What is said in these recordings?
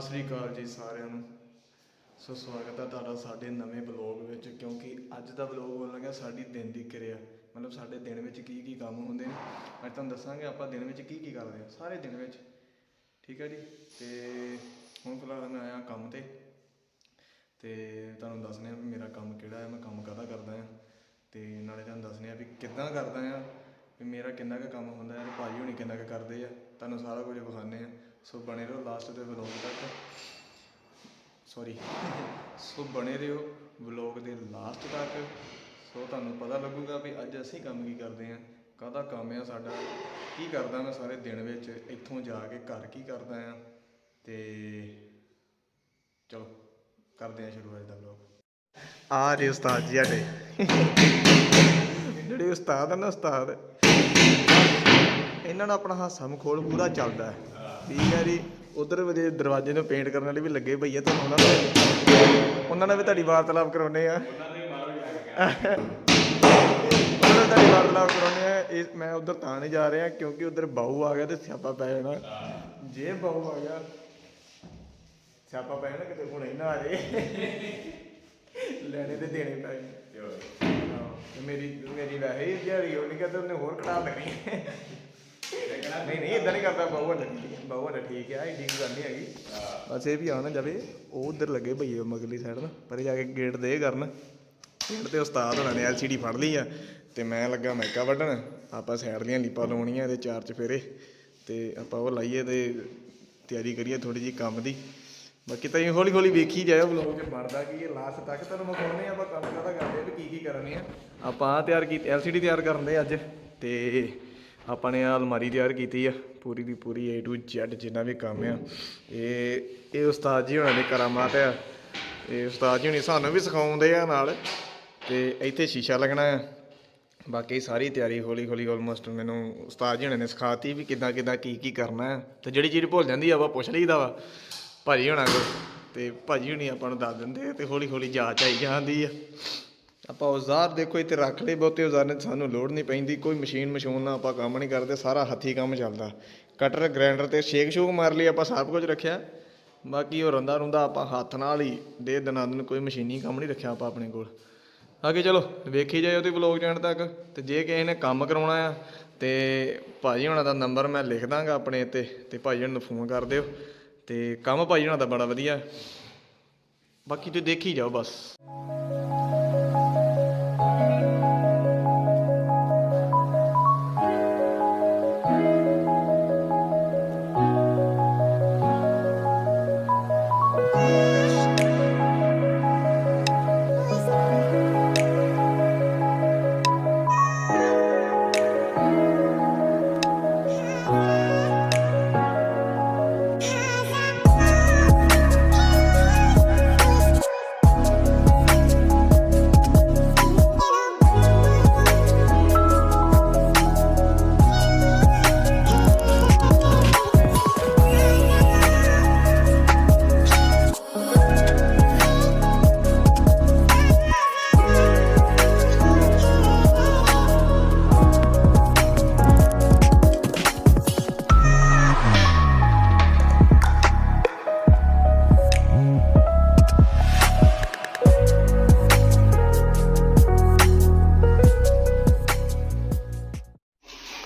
ਸਤਿ ਸ੍ਰੀ ਅਕਾਲ ਜੀ ਸਾਰਿਆਂ ਨੂੰ। ਸੋ ਸਵਾਗਤ ਹੈ ਤੁਹਾਡਾ ਸਾਡੇ ਨਵੇਂ ਬਲੌਗ ਵਿੱਚ, ਕਿਉਂਕਿ ਅੱਜ ਦਾ ਬਲੌਗ ਹੋਣ ਲੱਗਾ ਸਾਡੀ ਦਿਨ ਦੀ ਕਿਰਿਆ। ਮਤਲਬ ਸਾਡੇ ਦਿਨ ਵਿੱਚ ਕੀ ਕੀ ਕੰਮ ਹੁੰਦੇ ਨੇ, ਅੱਜ ਤੁਹਾਨੂੰ ਦੱਸਾਂਗੇ ਆਪਾਂ ਦਿਨ ਵਿੱਚ ਕੀ ਕੀ ਕਰਦੇ ਹਾਂ, ਸਾਰੇ ਦਿਨ ਵਿੱਚ। ਠੀਕ ਹੈ ਜੀ? ਤੇ ਹੁਣ ਫਿਲਹਾਲ ਮੈਂ ਆਇਆ ਕੰਮ ਤੇ ਤੇ ਤੁਹਾਨੂੰ ਦੱਸਨੇ ਆ ਵੀ ਮੇਰਾ ਕੰਮ ਕਿਹੜਾ ਹੈ, ਮੈਂ ਕੰਮ ਕਾਹਦਾ ਕਰਦਾ ਆ ਤੇ ਨਾਲੇ ਤੁਹਾਨੂੰ ਦੱਸਨੇ ਆ ਵੀ ਕਿੱਦਾਂ ਕਰਦਾ ਆ ਵੀ ਮੇਰਾ ਕਿੰਨਾ ਕੁ ਕੰਮ ਹੁੰਦਾ ਹੈ ਤੇ ਭਾਜੀ ਹੁਣੀ ਕਿੰਨਾ ਕੁ ਕਰਦੇ ਆ, ਤੁਹਾਨੂੰ ਸਾਰਾ ਕੁਝ ਵਿਖਾਉਂਦੇ ਆ ਸੋ ਬਣੇ ਰਹੋ ਲਾਸਟ ਦੇ ਵਲੋਗ ਤੱਕ। ਸੌਰੀ ਸੋ ਬਣੇ ਰਹੋ ਵਲੋਗ ਦੇ ਲਾਸਟ ਤੱਕ। ਸੋ ਤੁਹਾਨੂੰ ਪਤਾ ਲੱਗੂਗਾ ਵੀ ਅੱਜ ਅਸੀਂ ਕੰਮ ਕੀ ਕਰਦੇ ਆ ਕਾਹਦਾ ਕੰਮ ਆ ਸਾਡਾ, ਕੀ ਕਰਦਾ ਮੈਂ ਸਾਰੇ ਦਿਨ ਵਿੱਚ, ਇੱਥੋਂ ਜਾ ਕੇ ਘਰ ਕੀ ਕਰਦਾ ਆ ਤੇ ਚਲੋ, ਕਰਦੇ ਆ ਸ਼ੁਰੂ ਅੱਜ ਦਾ ਵਲੋਗ ਆ ਜੀ ਉਸਤਾਦ ਜੀ ਸਾਡੇ। ਜਿਹੜੇ ਉਸਤਾਦ ਆ ਨਾ ਉਸਤਾਦ, ਇਹਨਾਂ ਦਾ ਆਪਣਾ ਹਾਸਾ ਮਖੌਲ ਪੂਰਾ ਚੱਲਦਾ ਹੈ। ਠੀਕ ਹੈ ਜੀ, ਉਧਰ ਵਜੇ ਦਰਵਾਜ਼ੇ ਨੂੰ ਪੇਂਟ ਕਰਨ ਵਾਲੇ ਵੀ ਲੱਗੇ ਭਈਆ ਤੁਹਾਨੂੰ ਉਹਨਾਂ ਨਾਲ ਉਹਨਾਂ ਨਾਲ ਵੀ ਤੁਹਾਡੀ ਵਾਰਤਾਲਾਪ ਕਰਾਉਨੇ ਆ। ਉਹਨਾਂ ਨਾਲ ਵਾਰਤਾਲਾਪ ਕਰਾਉਨੇ ਆ। ਇਹ ਮੈਂ ਉਧਰ ਤਾਂ ਨਹੀਂ ਜਾ ਰਿਹਾ ਕਿਉਂਕਿ ਉਧਰ ਬਾਹੂ ਆ ਗਿਆ ਤੇ ਸਿਆਪਾ ਪੈ ਜਾਣਾ। ਜੇ ਬਾਹੂ ਆ ਗਿਆ, ਸਿਆਪਾ ਪੈ ਜਾਣਾ ਕਿਤੇ ਹੁਣ ਹੀ ਨਾ ਆ ਜੇ। ਲੈਣੇ ਤੇ ਦੇਣੇ ਪੈ ਜਾਣੇ। ਮੇਰੀ ਮੇਰੀ ਵੈਸੇ ਹੀ ਦਿਹਾੜੀ ਹੋਣੀ ਕਿ ਤੇ ਉਹਨੇ ਹੋਰ ਘਟਾ ਦੇਣੀ ਨਹੀਂ ਨਹੀਂ ਇਦਾਂ ਨਹੀਂ ਕਰਦਾ ਬਹੁਤ ਵੱਡਾ ਠੀਕ ਹੈ ਵੱਡਾ ਠੀਕ ਆ ਏਡੀ ਕੋਈ ਗੱਲ ਨਹੀਂ ਹੈਗੀ। ਬਸ ਇਹ ਵੀ ਆ ਨਾ, ਜਾਵੇ, ਉਹ ਉਧਰ ਲੱਗੇ ਭਈਏ ਮਗਲੀ ਸਾਈਡ ਨਾ, ਪਰੇ ਜਾ ਕੇ ਗੇਟ ਦੇ ਕਰਨ। ਗੇਟ ਤੇ ਉਸਤਾਦ ਹੋਣਾ ਨੇ ਐਲਸੀਡੀ ਫੜ ਲਈ ਆ, ਤੇ ਮੈਂ ਲੱਗਾ ਮੈਕਾ ਵੱਢਣ, ਆਪਾਂ ਸਾਈਡ ਦੀਆਂ ਲੀਪਾਂ ਲਾਉਣੀਆਂ ਇਹਦੇ ਚਾਰ ਚਫੇਰੇ, ਤੇ ਆਪਾਂ ਉਹ ਲਾਈਏ ਤੇ ਤਿਆਰੀ ਕਰੀਏ ਥੋੜੀ ਜੀ ਕੰਮ ਦੀ। ਬਾਕੀ ਤਾਂ ਇਹ ਹੌਲੀ ਹੌਲੀ ਵੇਖੀ ਜਾਇਓ ਵਲੌਗ 'ਚ ਬਣਦਾ ਕੀ ਇਹ ਲਾਸਟ ਤੱਕ ਤੁਹਾਨੂੰ ਵਿਖਾਉਣੇ ਆਪਾਂ ਕੰਮ ਕਾਹਦਾ ਕਰਦੇ ਆ ਵੀ ਕੀ ਕੀ ਕਰਨੇ ਆ। ਆਪਾਂ ਆਹ ਤਿਆਰ ਕੀਤੀ ਐਲਸੀਡੀ ਤਿਆਰ ਕਰਨ ਦੇ ਅੱਜ, ਤੇ ਆਪਾਂ ਨੇ ਆਹ ਅਲਮਾਰੀ ਤਿਆਰ ਕੀਤੀ ਆ, ਪੂਰੀ ਦੀ ਪੂਰੀ A to Z ਜਿੰਨਾ ਵੀ ਕੰਮ ਆ। ਇਹ ਇਹ ਉਸਤਾਦ ਜੀ ਹੋਣਾ ਦੇ ਕਰਾਮਾਤ ਆ ਇਹ ਉਸਤਾਦ ਜੀ ਹੁਣੀ ਸਾਨੂੰ ਵੀ ਸਿਖਾਉਂਦੇ ਆ ਨਾਲ। ਤੇ ਇੱਥੇ ਸ਼ੀਸ਼ਾ ਲੱਗਣਾ ਆ। ਬਾਕੀ ਸਾਰੀ ਤਿਆਰੀ ਹੌਲੀ ਹੌਲੀ ਆਲਮੋਸਟ ਮੈਨੂੰ ਉਸਤਾਦ ਜੀ ਹੁਣੇ ਨੇ ਸਿਖਾਤੀ ਵੀ ਕਿੱਦਾਂ ਕਿੱਦਾਂ ਕੀ ਕੀ ਕਰਨਾ ਹੈ ਤੇ ਜਿਹੜੀ ਚੀਜ਼ ਭੁੱਲ ਜਾਂਦੀ ਆ ਵਾ ਪੁੱਛ ਲਈਦਾ ਵਾ। ਭਾਜੀ ਹੋਣਾ ਕੋ ਤੇ ਭਾਜੀ ਹੁਣੀ ਆਪਾਂ ਨੂੰ ਦੱਸ ਦਿੰਦੇ ਆ ਤੇ ਹੌਲੀ ਹੌਲੀ ਜਾਚ ਆਈ ਜਾਂਦੀ ਆ। ਆਪਾਂ ਔਜ਼ਾਰ ਦੇਖੋ ਇੱਥੇ ਰੱਖ ਲਏ ਬਹੁਤੇ ਔਜ਼ਾਰ ਨੇ ਸਾਨੂੰ ਲੋੜ ਨਹੀਂ ਪੈਂਦੀ, ਕੋਈ ਮਸ਼ੀਨ ਮਸ਼ੂਨ ਨਾਲ ਆਪਾਂ ਕੰਮ ਨਹੀਂ ਕਰਦੇ, ਸਾਰਾ ਹੱਥੀ ਕੰਮ ਚੱਲਦਾ। ਕਟਰ ਗ੍ਰਾਈਂਡਰ ਤੇ ਸ਼ੇਕ ਸ਼ੂਕ ਮਾਰ ਲਈ, ਆਪਾਂ ਸਭ ਕੁਝ ਰੱਖਿਆ। ਬਾਕੀ ਉਹ ਰੰਦਾ ਰੁੰਦਾ ਆਪਾਂ ਹੱਥ ਨਾਲ ਹੀ ਦੇ ਦਿਨਾਂ ਦਿਨ ਕੋਈ ਮਸ਼ੀਨੀ ਕੰਮ ਨਹੀਂ ਰੱਖਿਆ ਆਪਾਂ ਆਪਣੇ ਕੋਲ। ਅੱਗੇ ਚਲੋ, ਵੇਖੀ ਜਾਇਓ ਤੇ ਵਲੌਗ ਜਾਣ ਤੱਕ। ਤੇ ਜੇ ਕਿਸੇ ਨੇ ਕੰਮ ਕਰਾਉਣਾ ਆ, ਤੇ ਭਾਜੀ ਹੁਣਾਂ ਦਾ ਨੰਬਰ ਮੈਂ ਲਿਖ ਦਾਂਗਾ ਆਪਣੇ ਤੇ ਤੇ ਭਾਜੀ ਹੁਣਾਂ ਨੂੰ ਫੋਨ ਕਰ ਦਿਓ। ਤੇ ਕੰਮ ਭਾਜੀ ਹੁਣਾਂ ਦਾ ਬੜਾ ਵਧੀਆ। ਬਾਕੀ ਤੁਸੀਂ ਦੇਖੀ ਜਾਓ ਬਸ।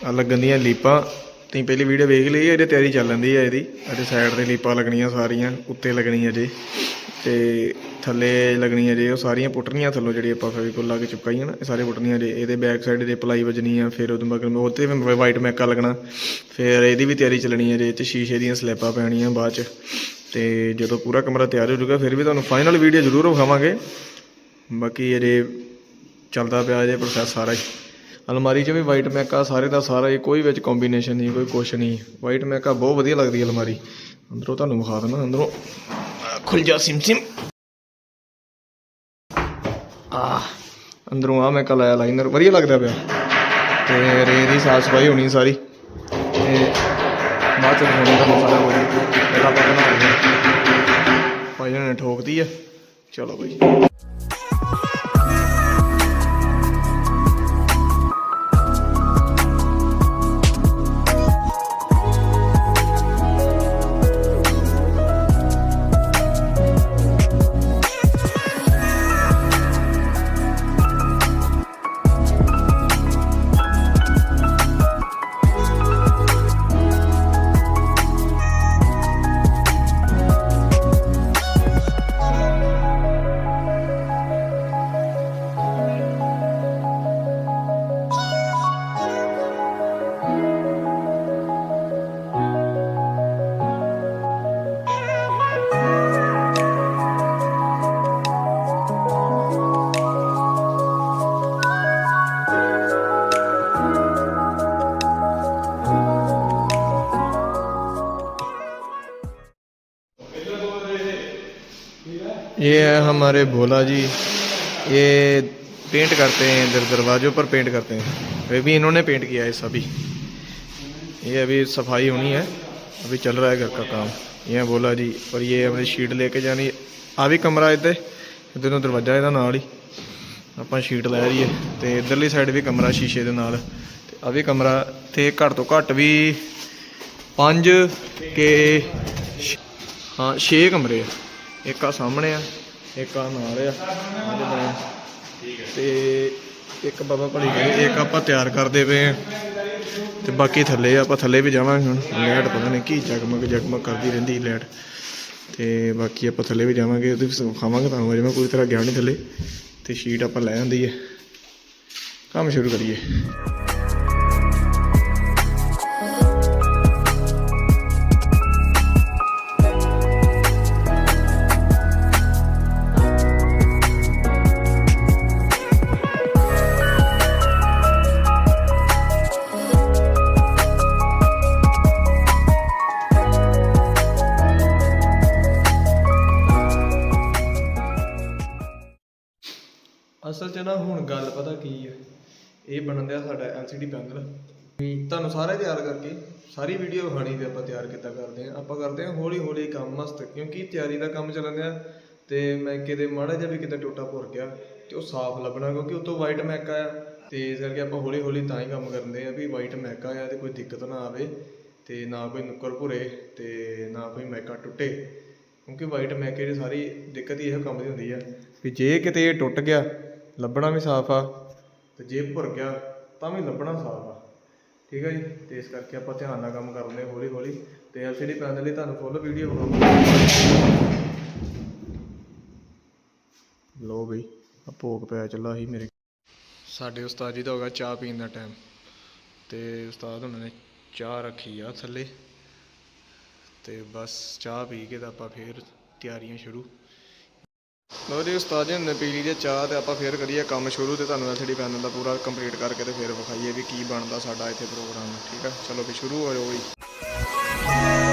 ਆ ਲੱਗਣ ਦੀਆਂ ਲੀਪਾਂ। ਤੁਸੀਂ ਪਹਿਲੀ ਵੀਡੀਓ ਵੇਖ ਲਈ, ਇਹਦੀ ਤਿਆਰੀ ਚੱਲਣ ਦੀ ਹੈ ਇਹਦੀ। ਅਤੇ ਸਾਈਡ ਤੇ ਲੀਪਾਂ ਲੱਗਣੀਆਂ ਸਾਰੀਆਂ, ਉੱਤੇ ਲੱਗਣੀਆਂ ਜੇ। ਤੇ ਥੱਲੇ ਲੱਗਣੀਆਂ ਜੇ, ਉਹ ਸਾਰੀਆਂ ਪੁੱਟਣੀਆਂ ਥੱਲੋਂ ਜਿਹੜੀ ਆਪਾਂ ਫੈਵੀਕੋਲ ਲਾ ਕੇ ਚੁੱਕਾਈਆਂ ਨਾ, ਇਹ ਸਾਰੇ ਪੁੱਟਣੀਆਂ ਜੇ। ਇਹਦੇ ਬੈਕ ਸਾਈਡ ਦੇ ਪਲਾਈ ਵੱਜਣੀ ਆ ਫਿਰ ਉਹਦੇ ਮਗਰ ਉਹ ਤੇ ਵੀ ਵਾਈਟ ਮੈਕਾ ਲੱਗਣਾ। ਫਿਰ ਇਹਦੀ ਵੀ ਤਿਆਰੀ ਚੱਲਣੀ ਹੈ ਜੇ, ਤੇ ਸ਼ੀਸ਼ੇ ਦੀਆਂ ਸਲੈਪਾਂ ਪੈਣੀਆਂ ਬਾਅਦ ਚ। ਤੇ ਜਦੋਂ ਪੂਰਾ ਕਮਰਾ ਤਿਆਰ ਹੋ ਜਾਊਗਾ, ਫਿਰ ਵੀ ਤੁਹਾਨੂੰ ਫਾਈਨਲ ਵੀਡੀਓ ਜ਼ਰੂਰ ਵਿਖਾਵਾਂਗੇ। ਬਾਕੀ ਅਜੇ ਚੱਲਦਾ ਪਿਆ ਜੇ ਪ੍ਰੋਸੈਸ ਸਾਰਾ ਹੀ। ਅਲਮਾਰੀ 'ਚ ਵੀ ਵਾਈਟ ਮੈਕਾ ਸਾਰੇ ਦਾ ਸਾਰਾ ਹੀ ਕੋਈ ਵਿੱਚ ਕੰਬੀਨੇਸ਼ਨ ਨਹੀਂ, ਕੋਈ ਕੁਛ ਨਹੀਂ। ਵਾਈਟ ਮੈਕਾ ਬਹੁਤ ਵਧੀਆ ਲੱਗਦੀ ਅਲਮਾਰੀ। ਅੰਦਰੋਂ ਤੁਹਾਨੂੰ ਵਿਖਾ ਦਿੰਦਾ, ਅੰਦਰੋਂ। ਆਹ ਖੁੱਲ ਜਾ ਸਿਮ ਸਿਮ। ਆ, ਅੰਦਰੋਂ ਆ ਮੈਕਾ ਲਾਇਆ ਲਾਈਨਰ ਵਧੀਆ ਲੱਗਦਾ ਪਿਆ। ਤੇ ਰੇ ਦੀ ਸਾਫ਼ ਸਫ਼ਾਈ ਹੋਣੀ ਸਾਰੀ। ਤੇ ਬਾਅਦ ਚ ਹੋਣੀ ਤੁਹਾਨੂੰ ਸਾਰਾ ਕੁਝ। ਪਹਿਲਾਂ ਬਣਾ ਲਈਏ। ਭਾਈ ਨੇ ਠੋਕਦੀ ਆ। ਚਲੋ ਬਈ। ये है हमारे भोला जी ये पेंट करते हैं इधर दरवाजों पर पेंट करते हैं वे भी इन्होंने पेंट किया है सभी ये अभी सफाई होनी है अभी चल रहा है घर का काम ये है भोला जी और ये अपनी शीट लेके जानी ਆ ਵੀ ਕਮਰਾ ਇੱਥੇ ਇੱਧਰ ਨੂੰ ਦਰਵਾਜ਼ਾ ਇਹਦਾ ਨਾਲ ਹੀ ਆਪਾਂ ਸ਼ੀਟ ਲੈ ਰਹੀਏ ਤੇ ਇਧਰਲੀ ਸਾਈਡ ਵੀ ਕਮਰਾ ਸ਼ੀਸ਼ੇ ਦੇ ਨਾਲ ਤੇ ਆ ਵੀ ਕਮਰਾ ਤੇ ਘੱਟ ਤੋਂ ਘੱਟ ਵੀ 5 ਕੇ ਛ- ਹਾਂ 6 ਕਮਰੇ ਆ ਇੱਕ ਆ ਸਾਹਮਣੇ ਆ, ਇੱਕ ਆ ਨਾਲ ਆ। ਇਹਦੇ ਨਾਲ। ਤੇ ਇੱਕ ਬਾਬਾ ਭਲੀ ਗਏ ਇੱਕ ਆਪਾਂ ਤਿਆਰ ਕਰਦੇ ਪਏ ਆ। ਤੇ ਬਾਕੀ ਥੱਲੇ ਆਪਾਂ ਥੱਲੇ ਵੀ ਜਾਵਾਂਗੇ ਹੁਣ। ਲੈਟ ਪਤਾ ਨਹੀਂ ਕੀ ਜਗਮਗ ਜਗਮਗ ਕਰਦੀ ਰਹਿੰਦੀ ਲੈਟ ਤੇ ਬਾਕੀ ਆਪਾਂ ਥੱਲੇ ਵੀ ਜਾਵਾਂਗੇ, ਉਹਦੇ ਵੀ ਖਾਵਾਂਗੇ ਤੁਹਾਨੂੰ ਅਜੇ ਮੈਂ ਕੋਈ ਤਰ੍ਹਾਂ ਗਿਆ ਨਹੀਂ ਥੱਲੇ। ਤੇ ਸ਼ੀਟ ਆਪਾਂ ਲੈ ਆਂਦੀ ਹੈ ਕੰਮ ਸ਼ੁਰੂ ਕਰੀਏ। ਅਸਲ 'ਚ ਨਾ ਹੁਣ ਗੱਲ ਪਤਾ ਕੀ ਹੈ ਇਹ ਬਣਨ ਦਿਆ ਸਾਡਾ LCD ਪੈਨਲ। ਵੀ ਤੁਹਾਨੂੰ ਸਾਰੇ ਤਿਆਰ ਕਰਕੇ ਸਾਰੀ ਵੀਡੀਓ ਖਾਣੀ ਤੇ ਆਪਾਂ ਤਿਆਰ ਕਿੱਦਾਂ ਕਰਦੇ ਆ। ਆਪਾਂ ਕਰਦੇ ਆ ਹੌਲੀ ਹੌਲੀ ਕੰਮ ਮਸਤ, ਕਿਉਂਕਿ ਤਿਆਰੀ ਦਾ ਕੰਮ ਚੱਲਣ ਦਿਆ ਤੇ ਮੈਂ ਕਿਤੇ ਮਾੜਾ ਜਿਹਾ ਵੀ ਕਿਤੇ ਟੋਟਾ ਭੁਰ ਗਿਆ ਤੇ ਉਹ ਸਾਫ਼ ਲੱਭਣਾ, ਕਿਉਂਕਿ ਉਤੋਂ ਵਾਈਟ ਮੈਕ ਆਇਆ ਤੇ ਇਸ ਕਰਕੇ ਆਪਾਂ ਹੌਲੀ ਹੌਲੀ ਤਾਂ ਹੀ ਕੰਮ ਕਰਦੇ ਆ ਵੀ ਵਾਈਟ ਮੈਕ ਆਇਆ ਤੇ ਕੋਈ ਦਿੱਕਤ ਨਾ ਆਵੇ ਤੇ ਨਾ ਕੋਈ ਨੁੱਕਰ ਭੁਰੇ ਤੇ ਨਾ ਕੋਈ ਮੈਕਾ ਟੁੱਟੇ। ਕਿਉਂਕਿ ਵਾਈਟ ਮੈਕੇ ਦੀ ਸਾਰੀ ਦਿੱਕਤ ਹੀ ਇਹੋ ਕੰਮ ਦੀ ਹੁੰਦੀ ਆ। ਵੀ ਜੇ ਕਿਤੇ ਇਹ ਟੁੱਟ ਗਿਆ ਲੱਭਣਾ ਵੀ ਸਾਫ਼ ਆ। ਤੇ ਜੇ ਭੁਰ ਗਿਆ ਤਾਂ ਵੀ ਲੱਭਣਾ ਸਾਫ਼ ਆ। ਠੀਕ ਹੈ ਜੀ? ਤੇ ਇਸ ਕਰਕੇ ਆਪਾਂ ਧਿਆਨ ਨਾਲ ਕੰਮ ਕਰਦੇ ਹਾਂ ਹੌਲੀ ਹੌਲੀ ਤੇ ਐਲਸੀਡੀ ਪੈਨਲ ਲਈ ਤੁਹਾਨੂੰ ਫੁੱਲ ਵੀਡੀਓ ਬਣਾਉਂਗਾ ਲੋ ਬਈ ਆ ਭੋਗ ਪਿਆ ਚੱਲਾ ਸੀ ਮੇਰੇ। ਸਾਡੇ ਉਸਤਾਦ ਜੀ ਦਾ ਹੋਗਾ ਚਾਹ ਪੀਣ ਦਾ ਟਾਈਮ ਤੇ ਉਸਤਾਦ ਉਹਨਾਂ ਨੇ ਚਾਹ ਰੱਖੀ ਆ ਥੱਲੇ। ਤੇ ਬਸ ਚਾਹ ਪੀ ਕੇ ਤਾਂ ਆਪਾਂ ਫੇਰ ਤਿਆਰੀਆਂ ਸ਼ੁਰੂ। ਲੋ ਜੀ, ਉਸਤਾਦ ਜੀ ਨੇ ਪੀਲੀ ਲਈ ਜੇ ਚਾਹ ਤੇ ਆਪਾਂ ਫੇਰ ਕਰੀਏ ਕੰਮ ਸ਼ੁਰੂ ਤੇ ਤੁਹਾਨੂੰ ਐਲਸੀਡੀ ਪੈਨਲ ਦਾ ਪੂਰਾ ਕੰਪਲੀਟ ਕਰਕੇ ਤੇ ਫੇਰ ਵਿਖਾਈਏ ਵੀ ਕੀ ਬਣਦਾ ਸਾਡਾ ਇੱਥੇ ਪ੍ਰੋਗਰਾਮ ਠੀਕ ਆ? ਚਲੋ ਵੀ ਸ਼ੁਰੂ ਹੋ ਜਾਓ ਜੀ।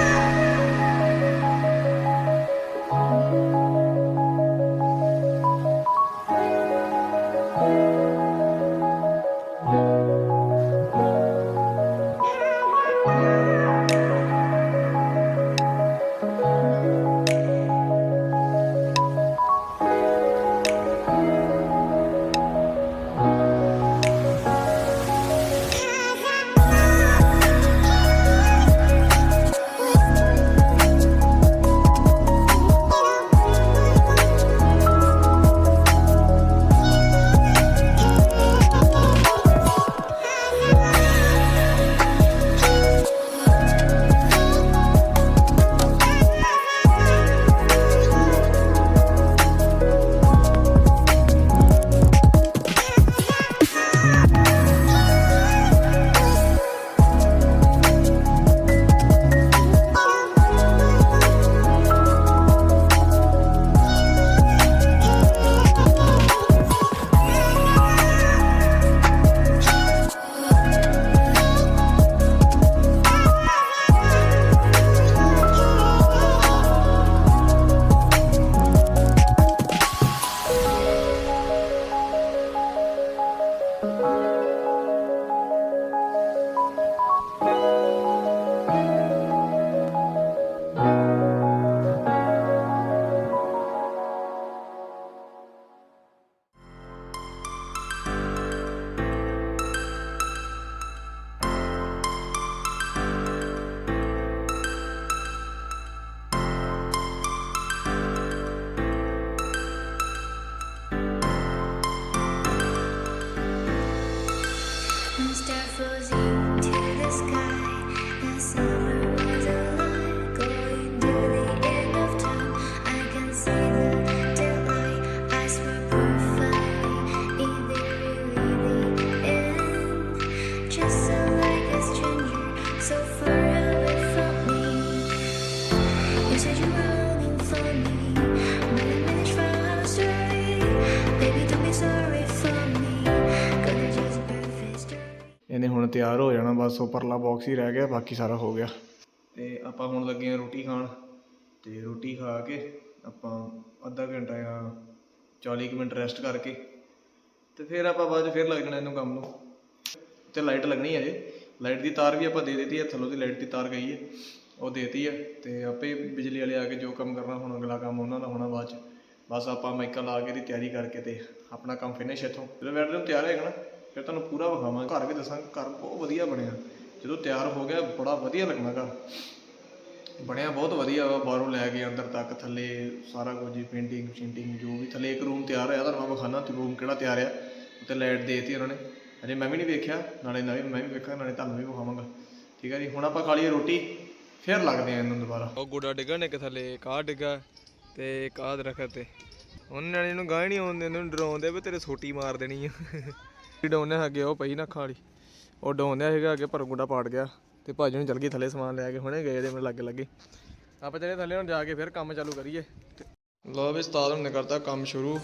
ਤਿਆਰ ਹੋ ਜਾਣਾ, ਬਸ ਉਹ ਬਾਕਸ ਹੀ ਰਹਿ ਗਿਆ, ਬਾਕੀ ਸਾਰਾ ਹੋ ਗਿਆ। ਤੇ ਆਪਾਂ ਹੁਣ ਲੱਗੇ ਆ ਰੋਟੀ ਖਾਣ। ਤੇ ਰੋਟੀ ਖਾ ਕੇ ਆਪਾਂ ਅੱਧਾ ਘੰਟਾ ਜਾਂ 40 ਮਿੰਟ ਰੈਸਟ ਕਰਕੇ ਤੇ ਫਿਰ ਆਪਾਂ ਬਾਅਦ ਫਿਰ ਲੱਗ ਜਾਣਾ ਇਹਨੂੰ ਕੰਮ ਨੂੰ। ਤੇ ਲਾਈਟ ਲੱਗਣੀ ਹੈ ਜੇ ਲਾਈਟ ਦੀ ਤਾਰ ਵੀ ਆਪਾਂ ਦੇ ਦਿੱਤੀ ਹੈ ਥੱਲੋਂ ਦੀ ਲਾਈਟ ਦੀ ਤਾਰ ਗਈ ਹੈ ਉਹ ਦੇਤੀ ਹੈ ਤੇ ਆਪੇ ਬਿਜਲੀ ਵਾਲੇ ਆ ਕੇ ਜੋ ਕੰਮ ਕਰਨਾ, ਹੁਣ ਅਗਲਾ ਕੰਮ ਉਹਨਾਂ ਦਾ ਹੋਣਾ ਬਾਅਦ 'ਚ। ਬਸ ਆਪਾਂ ਮਾਈਕਾ ਲਾ ਕੇ ਦੀ ਤਿਆਰੀ ਕਰਕੇ ਤੇ ਆਪਣਾ ਕੰਮ ਫਿਨਿਸ਼ ਇੱਥੋਂ। ਜਦੋਂ ਬੈਡਰੂਮ ਤਿਆਰ ਹੈਗਾ ਨਾ? ਫਿਰ ਤੁਹਾਨੂੰ ਪੂਰਾ ਵਿਖਾਵਾਂਗੇ। ਘਰ ਵੀ ਦੱਸਾਂਗੇ ਘਰ ਬਹੁਤ ਵਧੀਆ ਬਣਿਆ। ਜਦੋਂ ਤਿਆਰ ਹੋ ਗਿਆ ਬੜਾ ਵਧੀਆ ਲੱਗਣਾ ਘਰ ਬਣਿਆ ਬਹੁਤ ਵਧੀਆ ਵਾ ਬਾਹਰੋਂ ਲੈ ਕੇ ਅੰਦਰ ਤੱਕ ਥੱਲੇ ਸਾਰਾ ਕੁਝ ਜੀ ਪੇਂਟਿੰਗ ਸ਼ਿੰਟਿੰਗ ਜੋ ਵੀ ਥੱਲੇ ਇੱਕ ਰੂਮ ਤਿਆਰ ਹੋਇਆ ਤੁਹਾਨੂੰ ਮੈਂ ਵਿਖਾਣਾ ਤੇ ਰੂਮ ਕਿਹੜਾ ਤਿਆਰ ਆ ਉੱਤੇ ਲਾਈਟ ਦੇਤੀ ਉਹਨਾਂ ਨੇ। ਅਜੇ ਮੈਂ ਵੀ ਨਹੀਂ ਵੇਖਿਆ ਨਾਲੇ ਨਵੀਂ ਮੈਂ ਵੀ ਵੇਖਾਂ ਨਾਲੇ ਤੁਹਾਨੂੰ ਵੀ ਵਿਖਾਵਾਂਗਾ। ਠੀਕ ਹੈ ਜੀ ਹੁਣ ਆਪਾਂ ਖਾ ਲਈਏ ਰੋਟੀ ਫਿਰ ਲੱਗਦੇ ਆ ਇਹਨੂੰ ਦੁਬਾਰਾ। ਉਹ ਗੁੱਡਾ ਡਿੱਗਾ ਨੇ ਕਿ ਥੱਲੇ ਕਾਹ ਡਿੱਗਾ ਤੇ ਕਾਹ ਦਰਖਤ ਤੇ। ਉਹਨਾਂ ਨੇ ਇਹਨੂੰ ਗਾਹ ਨਹੀਂ ਆਉਂਦੇ ਇਹਨੂੰ ਡਰਾਉਂਦੇ ਵੀ ਤੇਰੇ ਸੋਟੀ ਮਾਰ ਦੇਣੀ ਆ। ਡਾਉਨੇ ਹੈਗੇ ਉਹ ਪਈ ਨਾ ਖਾਲੀ। ਉਹ ਡਾਉਂਦਿਆ ਸੀਗਾ ਅੱਗੇ, ਪਰ ਗੁੰਡਾ ਪਾੜ ਗਿਆ ਤੇ ਭਾਜੀ ਨੂੰ ਚਲ ਗਈ ਥੱਲੇ ਸਮਾਨ ਲੈ ਕੇ, ਹੁਣੇ ਗਏ ਇਹਦੇ ਮੇਰੇ ਲੱਗੇ ਲੱਗੇ। ਆਪਾਂ ਚਲੇ ਥੱਲੇ, ਹੁਣ ਜਾ ਕੇ ਫਿਰ ਕੰਮ ਚਾਲੂ ਕਰੀਏ। ਲੋ ਵੀ ਉਸਤਾਦ ਹੁਣ ਕਰਤਾ ਕੰਮ ਸ਼ੁਰੂ।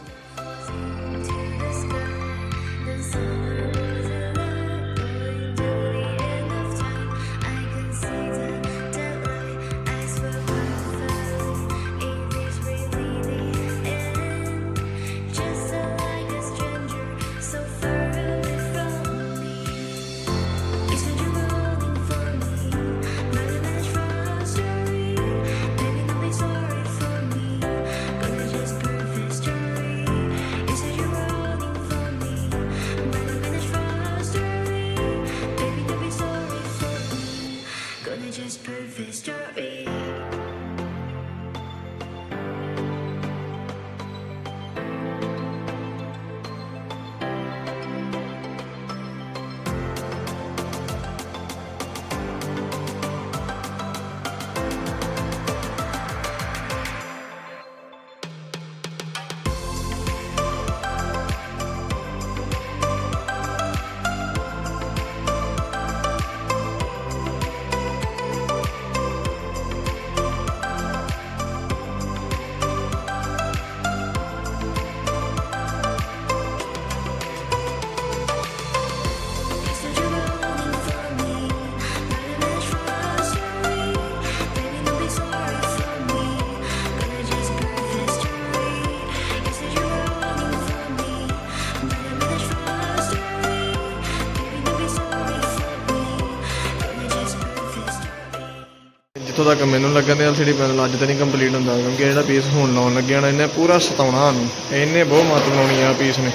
ਤੱਕ ਮੈਨੂੰ ਲੱਗਣ ਦੇ ਐਲਸੀਡੀ ਪੈਨਲ ਅੱਜ ਤਾਂ ਨਹੀਂ ਕੰਪਲੀਟ ਹੁੰਦਾ ਕਿਉਂਕਿ ਇਹ ਜਿਹੜਾ ਪੀਸ ਹੁਣ ਲਾਉਣ ਲੱਗਿਆ ਨਾ, ਇਹਨੇ ਪੂਰਾ ਸਤਾਉਣਾ ਸਾਨੂੰ। ਇਹਨੇ ਬਹੁਤ ਮੱਤ ਲਾਉਣੀ ਆ ਪੀਸ ਨੇ।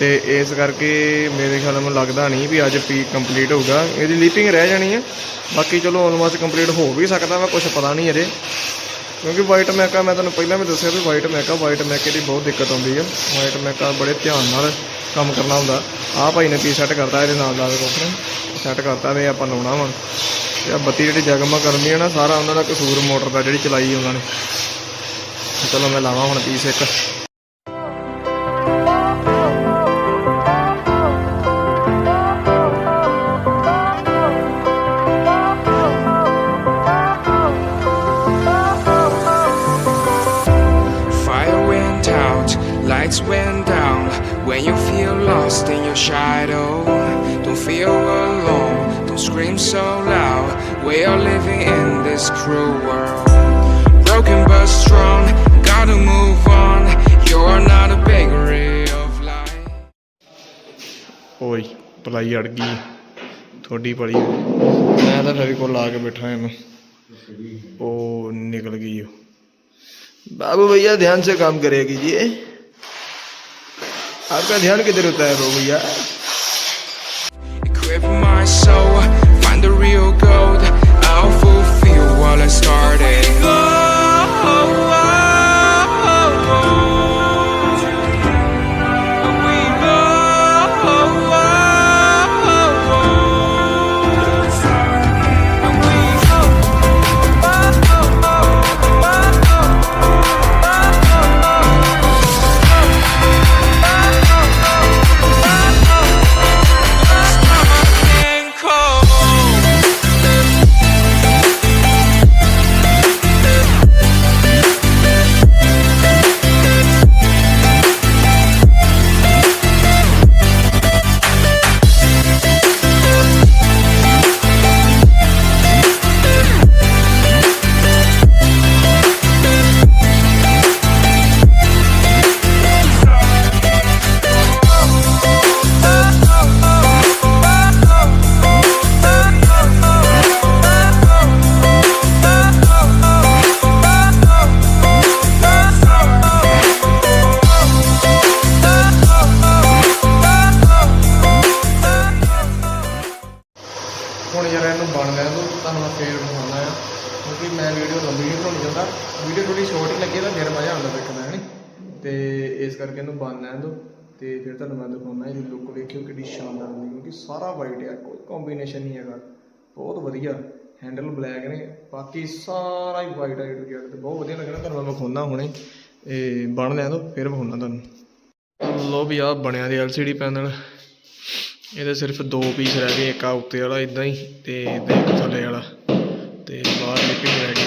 ਤੇ ਇਸ ਕਰਕੇ ਮੇਰੇ ਖਿਆਲ ਮੈਨੂੰ ਲੱਗਦਾ ਨਹੀਂ ਵੀ ਅੱਜ ਪੀ ਕੰਪਲੀਟ ਹੋਊਗਾ। ਇਹਦੀ ਲੀਪਿੰਗ ਰਹਿ ਜਾਣੀ ਹੈ ਬਾਕੀ ਚਲੋ ਆਲਮੋਸਟ ਕੰਪਲੀਟ ਹੋ ਵੀ ਸਕਦਾ ਵਾ ਕੁਝ ਪਤਾ ਨਹੀਂ ਅਜੇ। ਕਿਉਂਕਿ ਵਾਈਟ ਮੈਕਾ ਮੈਂ ਤੁਹਾਨੂੰ ਪਹਿਲਾਂ ਵੀ ਦੱਸਿਆ ਵੀ ਵਾਈਟ ਮੈਕਾ ਵਾਈਟ ਮੈਕੇ ਦੀ ਬਹੁਤ ਦਿੱਕਤ ਆਉਂਦੀ ਆ। ਵਾਈਟ ਮੈਕਾ ਬੜੇ ਧਿਆਨ ਨਾਲ ਕੰਮ ਕਰਨਾ ਹੁੰਦਾ। ਆਹ ਭਾਈ ਨੇ ਪੀ ਸੈੱਟ ਕਰਤਾ, ਇਹਦੇ ਨਾਲ ਨਾਲ ਕੋਪ ਸੈੱਟ ਕਰਤਾ ਤੇ ਆਪਾਂ ਲਾਉਣਾ ਹੁਣ ਤੇ ਆਹ ਬੱਤੀ ਜਿਹੜੀ ਜਗਮਾ ਕਰਦੀ ਹੈ ਨਾ ਸਾਰਾ ਉਹਨਾਂ ਦਾ ਕਸੂਰ ਮੋਟਰ ਦਾ ਜਿਹੜੀ ਚਲਾਈ ਉਹਨਾਂ ਨੇ ਚਲੋ ਮੈਂ ਲਾਵਾਂ ਹੁਣ ਪੀਸ ਇੱਕ Fire went out, lights went down. When you feel lost in your shadow, don't feel alone, don't scream so loud. We are living in this cruel world. Broken but strong, gotta move on. You're not a bakery of light. ਓਏ ply ਅੜ ਗਈ ਥੋੜੀ ਪੜੀ ਮੈਂ ਤਾਂ ਫੇਵੀਕੋਲ ਲਾ ਕੇ बैठा ਇਹਨੂੰ ਉਹ निकल गई हो बाबू भैया ध्यान से काम करे कीजिए आपका ध्यान किधर होता है बाबू भैया so ਵੀਡੀਓ ਥੋੜੀ ਸ਼ਾਰਟ ਹੀ ਲੱਗੇ ਤਾਂ ਫਿਰ ਮਜ਼ਾ ਆਉਂਦਾ ਦੇਖਣ ਹੈ ਤੇ ਇਸ ਕਰਕੇ ਇਹਨੂੰ ਬਣ ਲੈਣ ਦੋ ਤੇ ਫਿਰ ਤੁਹਾਨੂੰ ਮੈਂ ਦਿਖਾਉਣਾ ਇਹਦੀ ਲੁੱਕ ਵੇਖਿਓ ਕਿੰਨੀ ਸ਼ਾਨਦਾਰ ਹੁੰਦੀ, ਕਿਉਂਕਿ ਸਾਰਾ ਵਾਈਟ ਆ, ਕੋਈ ਕੰਬੀਨੇਸ਼ਨ ਨਹੀਂ ਹੈਗਾ। ਬਹੁਤ ਵਧੀਆ ਹੈਂਡਲ ਬਲੈਕ ਨੇ, ਬਾਕੀ ਸਾਰਾ ਹੀ ਵਾਈਟ ਆ ਏ ਤੇ ਬਹੁਤ ਵਧੀਆ ਲੱਗਣਾ, ਤੁਹਾਨੂੰ ਮੈਂ ਵਿਖਾਉਣਾ ਹੁਣੇ। ਇਹ ਬਣ ਲੈਣ ਦੋ ਫਿਰ ਵਿਖਾਉਣਾ ਤੁਹਾਨੂੰ। ਲੋ ਵੀ ਆ ਬਣਿਆ ਦੀ LCD ਪੈਨਲ। ਇਹਦੇ ਸਿਰਫ ਦੋ ਪੀਸ ਰਹਿ ਗਏ, ਇੱਕ ਆ ਉੱਤੇ ਵਾਲਾ ਇਦਾਂ ਹੀ, ਤੇ ਇਦਾਂ ਇੱਕ ਥੱਲੇ ਵਾਲਾ। ਤੇ ਬਾਹਰ ਲਿਪਿੰਗ ਰਹਿ ਗਈ।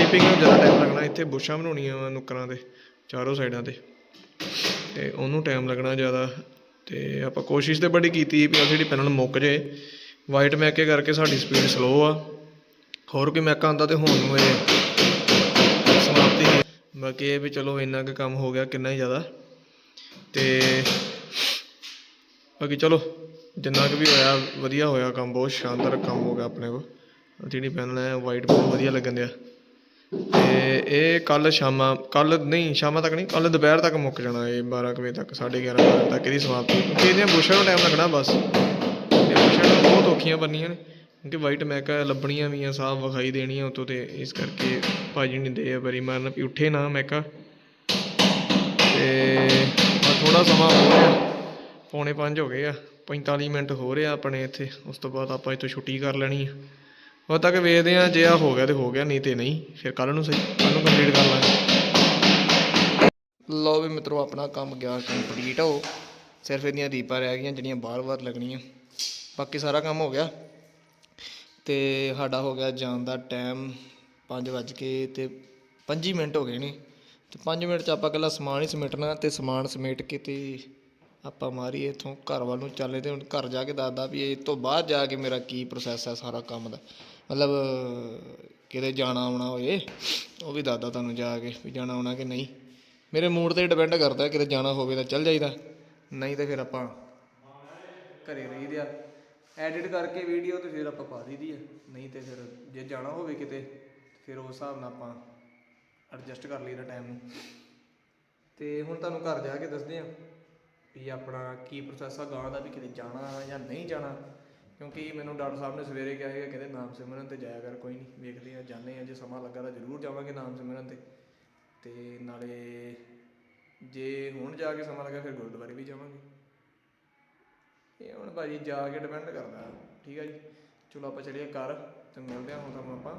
ਬਸ ਨੂੰ ਜ਼ਿਆਦਾ ਟਾਈਮ ਲੱਗਣਾ, ਇੱਥੇ ਬੁਸ਼ਾਂ ਬਣਾਉਣੀਆਂ ਵਾ ਨੁੱਕਰਾਂ ਤੇ, ਚਾਰੋਂ ਸਾਈਡਾਂ ਤੇ। ਤੇ ਉਹਨੂੰ ਟਾਈਮ ਲੱਗਣਾ ਜ਼ਿਆਦਾ, ਤੇ ਆਪਾਂ ਕੋਸ਼ਿਸ਼ ਤੇ ਬੜੀ ਕੀਤੀ ਵੀ LCD ਪੈਨਲ ਮੁੱਕ ਜੇ ਵਾਈਟ ਮੈਕੇ ਕਰਕੇ ਸਾਡੀ ਸਪੀਡ ਸਲੋ ਆ। ਹੋਰ ਕੋਈ ਮੈਕਾ ਆਉਂਦਾ ਤੇ ਹੁਣ ਨੂੰ ਇਹ ਸਮਾਪਤੀ ਬਾਕੀ ਇਹ ਵੀ ਚਲੋ ਇੰਨਾ ਕੁ ਕੰਮ ਹੋ ਗਿਆ, ਕਿੰਨਾ ਹੀ ਜ਼ਿਆਦਾ। ਤੇ ਬਾਕੀ ਚਲੋ, ਜਿੰਨਾ ਕੁ ਵੀ ਹੋਇਆ, ਵਧੀਆ ਹੋਇਆ ਕੰਮ, ਬਹੁਤ ਸ਼ਾਨਦਾਰ ਕੰਮ ਹੋ ਗਿਆ ਆਪਣੇ ਕੋਲ। ਜਿਹੜੀ ਪੈਨਲ ਹੈ ਵਾਈਟ ਬਹੁਤ ਵਧੀਆ ਲੱਗਣ ਦਿਆ। ਤੇ ਇਹ ਕੱਲ ਸ਼ਾਮਾਂ ਕੱਲ ਨਹੀਂ, ਸ਼ਾਮਾਂ ਤੱਕ ਨਹੀਂ ਕੱਲ ਦੁਪਹਿਰ ਤੱਕ ਮੁੱਕ ਜਾਣਾ ਇਹ 12 ਕੁ ਵਜੇ ਤੱਕ 11:30 ਵਜੇ ਤੱਕ ਇਹਦੀ ਸਮਾਪਤੀ। ਕਿਉਂਕਿ ਇਹਦੀਆਂ ਬੁਸ਼ਾਂ ਨੂੰ ਟਾਈਮ ਲੱਗਣਾ ਬਸ। ਇਹ ਬੁਸ਼ਾਂ ਬਹੁਤ ਔਖੀਆਂ ਬਣਨੀਆਂ ਨੇ, ਕਿਉਂਕਿ ਵਾਈਟ ਮੈਕਾ ਲੱਭਣੀਆਂ ਵੀ ਆ, ਸਾਫ਼ ਵਿਖਾਈ ਦੇਣੀਆਂ ਉਤੋਂ ਤੇ ਇਸ ਕਰਕੇ ਭਾਜੀ ਨਹੀਂ ਦੇ ਬਰੀ ਮਾਰਨ, ਵੀ ਉੱਠੇ ਨਾ ਮੈਕਾ ਤੇ ਥੋੜਾ ਸਮਾਂ ਹੋ ਰਿਹਾ, ਪੌਣੇ 5 ਹੋ ਗਏ ਆ 45 ਮਿੰਟ ਹੋ ਰਿਹਾ ਆਪਣੇ ਇੱਥੇ, ਉਸ ਤੋਂ ਬਾਅਦ ਆਪਾਂ ਇੱਥੋਂ ਛੁੱਟੀ ਕਰ ਲੈਣੀ ਆ। ਉਦੋਂ ਤੱਕ ਵੇਖਦੇ ਆ ਜੇ ਆ ਹੋ ਗਿਆ ਤੇ ਹੋ ਗਿਆ, ਨਹੀਂ ਤੇ ਨਹੀਂ, ਫਿਰ ਕੱਲ ਨੂੰ ਸਹੀ ਕੱਲ ਨੂੰ ਕੰਪਲੀਟ ਕਰ ਲਾਂਗੇ। ਲਓ ਵੀ ਮਿੱਤਰੋ, ਆਪਣਾ ਕੰਮ ਗਿਆ ਕੰਪਲੀਟ ਹੋ ਸਿਰਫ ਇਹਦੀਆਂ ਰੀਪਾਂ ਰਹਿ ਗਈਆਂ, ਜਿਹੜੀਆਂ ਬਾਰ-ਬਾਰ ਲੱਗਣੀਆਂ। ਬਾਕੀ ਸਾਰਾ ਕੰਮ ਹੋ ਗਿਆ। ਤੇ ਸਾਡਾ ਹੋ ਗਿਆ ਜਾਣ ਦਾ ਟਾਈਮ 5 ਵੱਜ ਕੇ ਤੇ 25 ਮਿੰਟ ਹੋ ਗਏ ਨੇ। ਤੇ 5 ਮਿੰਟ ਚ ਆਪਾਂ ਇਕੱਲਾ ਸਮਾਨ ਹੀ ਸਮੇਟਣਾ ਤੇ ਸਮਾਨ ਸਮੇਟ ਕੇ ਤੇ ਆਪਾਂ ਮਾਰੀਏ ਇੱਥੋਂ ਘਰ ਵੱਲ ਨੂੰ ਚੱਲੇ। ਤੇ ਹੁਣ ਘਰ ਜਾ ਕੇ ਦੱਸਦਾ ਵੀ ਇਹ ਤੋਂ ਬਾਅਦ ਜਾ ਕੇ ਮੇਰਾ ਕੀ ਪ੍ਰੋਸੈਸ ਹੈ ਸਾਰਾ ਕੰਮ ਦਾ। ਮਤਲਬ, ਕਿਤੇ ਜਾਣਾ ਆਉਣਾ ਹੋਏ, ਉਹ ਵੀ ਦੱਸਦਾ ਤੁਹਾਨੂੰ ਜਾ ਕੇ ਵੀ ਜਾਣਾ ਆਉਣਾ ਕਿ ਨਹੀਂ। ਮੇਰੇ ਮੂਡ ਤੇ ਡਿਪੈਂਡ ਕਰਦਾ, ਕਿਤੇ ਜਾਣਾ ਹੋਵੇ ਤਾਂ ਚੱਲ ਜਾਈਦਾ। ਨਹੀਂ ਤਾਂ ਫਿਰ ਆਪਾਂ ਘਰੇ ਰਹੀਦੇ ਆ। ਐਡਿਟ ਕਰਕੇ ਵੀਡੀਓ ਤੇ ਫਿਰ ਆਪਾਂ ਪਾ ਦਈਦੀ ਆ। ਨਹੀਂ ਤੇ ਫਿਰ ਜੇ ਜਾਣਾ ਹੋਵੇ ਕਿਤੇ, ਫਿਰ ਉਸ ਹਿਸਾਬ ਨਾਲ ਆਪਾਂ ਐਡਜਸਟ ਕਰ ਲਈਦਾ ਟਾਈਮ ਨੂੰ। ਤੇ ਹੁਣ ਤੁਹਾਨੂੰ ਘਰ ਜਾ ਕੇ ਦੱਸਦੇ ਆ ਵੀ ਆਪਣਾ ਕੀ ਪ੍ਰੋਸੈਸ ਆ ਗਾਂ ਦਾ ਵੀ ਕਿਤੇ ਜਾਣਾ ਜਾਂ ਨਹੀਂ ਜਾਣਾ। ਕਿਉਂਕਿ ਮੈਨੂੰ ਡਾਕਟਰ ਸਾਹਿਬ ਨੇ ਸਵੇਰੇ ਕਿਹਾ ਹੈਗਾ ਕਹਿੰਦੇ ਨਾਮ ਸਿਮਰਨ ਤੇ ਜਾਇਆ ਕਰ, ਕੋਈ ਨਹੀਂ ਵੇਖਦੇ ਆ ਜਾਂਦੇ ਆ ਜੇ ਸਮਾਂ ਲੱਗਾ ਤਾਂ ਜ਼ਰੂਰ ਜਾਵਾਂਗੇ ਨਾਮ ਸਿਮਰਨ ਤੇ। ਤੇ ਨਾਲੇ ਜੇ ਹੁਣ ਜਾ ਕੇ ਸਮਾਂ ਲੱਗਾ, ਫਿਰ ਗੁਰਦੁਆਰੇ ਵੀ ਜਾਵਾਂਗੇ। ਇਹ ਹੁਣ ਭਾਜੀ ਜਾ ਕੇ ਡਿਪੈਂਡ ਕਰਦਾ, ਠੀਕ ਆ ਜੀ। ਚਲੋ ਆਪਾਂ ਚਲੀਏ ਘਰ, ਤੇ ਮਿਲਦੇ ਹਾਂ ਹੁਣ ਤੁਹਾਨੂੰ ਆਪਾਂ,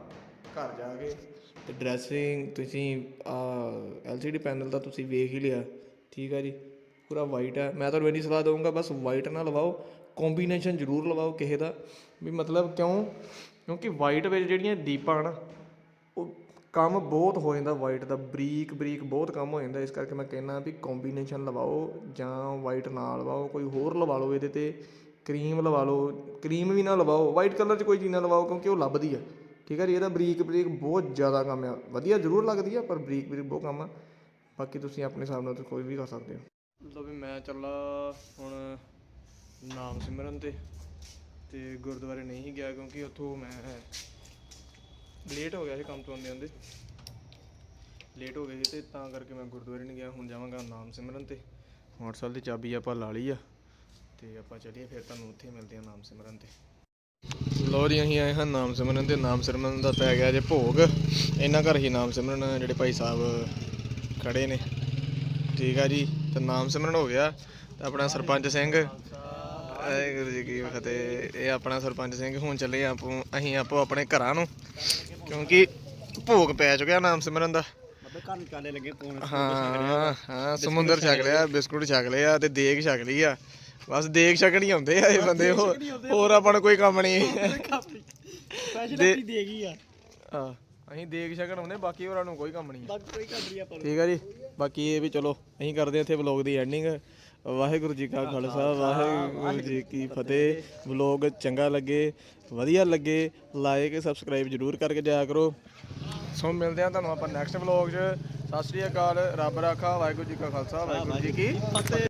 ਘਰ ਜਾ ਕੇ। ਤੇ ਡਰੈਸਿੰਗ ਤੁਸੀਂ, ਆ LCD ਪੈਨਲ ਦਾ ਤੁਸੀਂ ਵੇਖ ਹੀ ਲਿਆ, ਠੀਕ ਆ ਜੀ। ਪੂਰਾ ਵਾਈਟ ਹੈ ਮੈਂ ਤੁਹਾਨੂੰ ਇੰਨੀ ਸਲਾਹ ਦਊਂਗਾ, ਬਸ ਵਾਈਟ ਨਾ ਲਵਾਓ ਕੋਂਬੀਨੇਸ਼ਨ ਜ਼ਰੂਰ ਲਵਾਓ ਕਿਸੇ ਦਾ। ਵੀ ਮਤਲਬ ਕਿਉਂ? ਕਿਉਂਕਿ ਵਾਈਟ ਵਿੱਚ ਜਿਹੜੀਆਂ ਦੀਪਾਂ ਨਾ, ਉਹ ਕੰਮ ਬਹੁਤ ਹੋ ਜਾਂਦਾ ਵਾਈਟ ਦਾ। ਬਰੀਕ ਬਰੀਕ ਬਹੁਤ ਕੰਮ ਹੋ ਜਾਂਦਾ। ਇਸ ਕਰਕੇ ਮੈਂ ਕਹਿੰਦਾ ਵੀ ਕੋਂਬੀਨੇਸ਼ਨ ਲਵਾਓ ਜਾਂ ਵਾਈਟ ਨਾ ਲਵਾਓ। ਕੋਈ ਹੋਰ ਲਵਾ ਲਓ ਇਹਦੇ ਤੇ। ਕਰੀਮ ਲਵਾ ਲਓ। ਕਰੀਮ ਵੀ ਨਾ ਲਵਾਓ। ਵਾਈਟ ਕਲਰ 'ਚ ਕੋਈ ਚੀਜ਼ ਨਾ ਲਵਾਓ ਕਿਉਂਕਿ ਉਹ ਲੱਭਦੀ ਆ। ਠੀਕ ਹੈ ਜੀ? ਇਹਦਾ ਬਰੀਕ ਬਰੀਕ ਬਹੁਤ ਜ਼ਿਆਦਾ ਕੰਮ ਆ। ਵਧੀਆ ਜ਼ਰੂਰ ਲੱਗਦੀ ਆ, ਪਰ ਬਰੀਕ ਬਰੀਕ ਬਹੁਤ ਕੰਮ ਆ। ਬਾਕੀ ਤੁਸੀਂ ਆਪਣੇ ਹਿਸਾਬ ਨਾਲ ਤਾਂ ਕੋਈ ਵੀ ਕਰ ਸਕਦੇ ਹੋ। ਲੋ ਵੀ ਮੈਂ ਚੱਲਾ ਹੁਣ ਨਾਮ ਸਿਮਰਨ ਤੇ ਤੇ ਗੁਰਦੁਆਰੇ ਨਹੀਂ ਗਿਆ ਕਿਉਂਕਿ ਉੱਥੋਂ ਮੈਂ ਲੇਟ ਹੋ ਗਿਆ ਸੀ ਕੰਮ ਤੋਂ ਆਉਂਦੇ ਆਉਂਦੇ। ਲੇਟ ਹੋ ਗਏ ਸੀ ਤੇ ਤਾਂ ਕਰਕੇ ਮੈਂ ਗੁਰਦੁਆਰੇ ਨਹੀਂ ਗਿਆ ਹੁਣ ਜਾਵਾਂਗਾ ਨਾਮ ਸਿਮਰਨ ਤੇ। ਮੋਟਰਸਾਈਕਲ ਦੀ ਚਾਬੀ ਆਪਾਂ ਲਾ ਲਈ ਆ ਤੇ ਆਪਾਂ ਚੱਲੀਏ ਫਿਰ ਤੁਹਾਨੂੰ ਉੱਥੇ ਮਿਲਦੇ ਆ ਨਾਮ ਸਿਮਰਨ ਤੇ। ਲੋ ਜੀ ਅਸੀਂ ਆਏ ਹਾਂ ਨਾਮ ਸਿਮਰਨ ਤੇ। ਨਾਮ ਸਿਮਰਨ ਦਾ ਪੈ ਗਿਆ ਜੇ ਭੋਗ। ਇਹਨਾਂ ਘਰ ਹੀ ਨਾਮ ਸਿਮਰਨ ਜਿਹੜੇ ਭਾਈ ਸਾਹਿਬ ਖੜੇ ਨੇ। ਠੀਕ ਆ ਜੀ ਤੇ ਨਾਮ ਸਿਮਰਨ ਹੋ ਗਿਆ। ਤੇ ਆਪਣਾ ਸਰਪੰਚ ਸਿੰਘ। ਵਾਹਿਗੁਰੂ ਜੀ ਕੀ ਫਤਿਹ। ਇਹ ਆਪਣਾ ਸਰਪੰਚ ਸਿੰਘ ਹੁਣ ਚੱਲੇ ਆਪੋ ਅਸੀਂ ਆਪੋ ਆਪਣੇ ਘਰਾਂ ਨੂੰ ਕਿਉਂਕਿ ਭੋਗ ਪੈ ਚੁੱਕਿਆ ਨਾਮ ਸਿਮਰਨ ਦਾ। ਮਤਲਬ ਘਰ ਨਿਕਾਲੇ ਲੱਗੇ ਪੌਣ ਹਾਂ ਹਾਂ ਸਮੁੰਦਰ ਛਕ ਲਿਆ ਬਿਸਕੁਟ ਛਕ ਲਿਆ ਤੇ ਦੇਗ ਛਕ ਲਈ ਆ। ਬਸ ਦੇਗ ਛਕਣ ਹੀ ਆਉਂਦੇ ਆ ਇਹ ਬੰਦੇ ਹੋਰ ਆਪਾਂ ਨੂੰ ਕੋਈ ਕੰਮ ਨਹੀਂ। ਸਪੈਸ਼ਲ ਆਪਣੀ ਆ। ਅਸੀਂ ਦੇਗ ਛਕਣ ਆਉਂਦੇ ਬਾਕੀ ਹੋਰਾਂ ਨੂੰ ਕੋਈ ਕੰਮ ਨਹੀਂ ਬਾਕੀ ਕੋਈ ਆਪਾਂ ਠੀਕ ਆ ਜੀ? ਬਾਕੀ ਇਹ ਵੀ ਚਲੋ ਅਸੀਂ ਕਰਦੇ ਇੱਥੇ ਵਲੌਗ ਦੀ ਐਂਡਿੰਗ ਵਾਹਿਗੁਰੂ ਜੀ ਕਾ ਖਾਲਸਾ ਵਾਹਿਗੁਰੂ ਜੀ ਕੀ ਫਤਿਹ। ਵਲੌਗ ਚੰਗਾ ਲੱਗੇ ਵਧੀਆ ਲੱਗੇ ਲਾਈਕ ਸਬਸਕ੍ਰਾਈਬ ਜਰੂਰ ਕਰਕੇ ਜਾਇਆ ਕਰੋ। ਸੋ ਮਿਲਦੇ ਹਾਂ ਤੁਹਾਨੂੰ ਆਪਾਂ ਨੈਕਸਟ ਵਲੌਗ 'ਚ। ਸਤਿ ਸ੍ਰੀ ਅਕਾਲ ਰੱਬ ਰਾਖਾ ਵਾਹਿਗੁਰੂ ਜੀ ਕਾ ਖਾਲਸਾ ਵਾਹਿਗੁਰੂ ਜੀ ਕੀ ਫਤਿਹ।